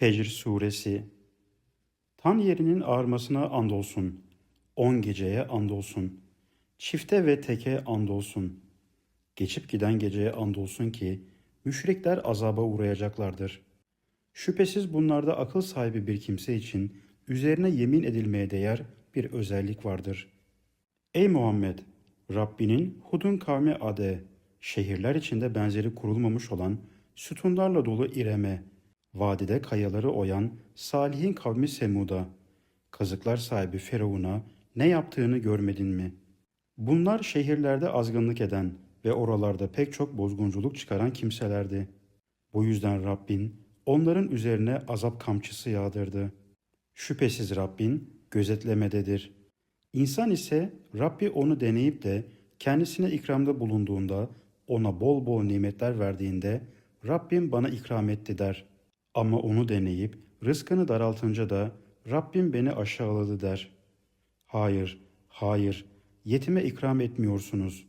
Fecr Suresi Tan yerinin ağarmasına andolsun. On geceye andolsun. Çifte ve teke andolsun. Geçip giden geceye andolsun ki müşrikler azaba uğrayacaklardır. Şüphesiz bunlarda akıl sahibi bir kimse için üzerine yemin edilmeye değer bir özellik vardır. Ey Muhammed! Rabbinin Hud'un kavmi Ade, şehirler içinde benzeri kurulmamış olan sütunlarla dolu İrem'e, vadide kayaları oyan Salih'in kavmi Semud'a, kazıklar sahibi Firavun'a ne yaptığını görmedin mi? Bunlar şehirlerde azgınlık eden ve oralarda pek çok bozgunculuk çıkaran kimselerdi. Bu yüzden Rabbin onların üzerine azap kamçısı yağdırdı. Şüphesiz Rabbin gözetlemededir. İnsan ise Rabbi onu deneyip de kendisine ikramda bulunduğunda, ona bol bol nimetler verdiğinde Rabbim bana ikram etti der. Ama onu deneyip rızkını daraltınca da Rabbim beni aşağıladı der. Hayır, hayır, yetime ikram etmiyorsunuz.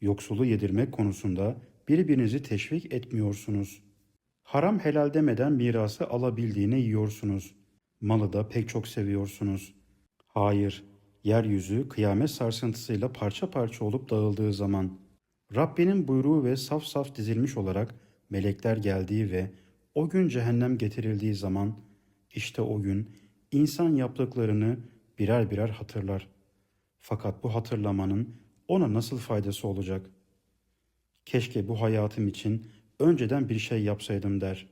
Yoksulu yedirmek konusunda birbirinizi teşvik etmiyorsunuz. Haram helal demeden mirası alabildiğine yiyorsunuz. Malı da pek çok seviyorsunuz. Hayır, yeryüzü kıyamet sarsıntısıyla parça parça olup dağıldığı zaman, Rabbinin buyruğu ve saf saf dizilmiş olarak melekler geldiği ve o gün cehennem getirildiği zaman, işte o gün insan yaptıklarını birer birer hatırlar. Fakat bu hatırlamanın ona nasıl faydası olacak? Keşke bu hayatım için önceden bir şey yapsaydım der.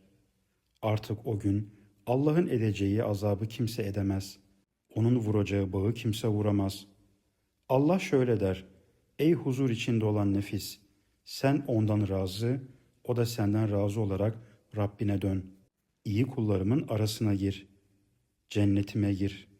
Artık o gün Allah'ın edeceği azabı kimse edemez. Onun vuracağı bağı kimse vuramaz. Allah şöyle der. Ey huzur içinde olan nefis! Sen ondan razı, o da senden razı olarak Rabbine dön. İyi kullarımın arasına gir. Cennetime gir.''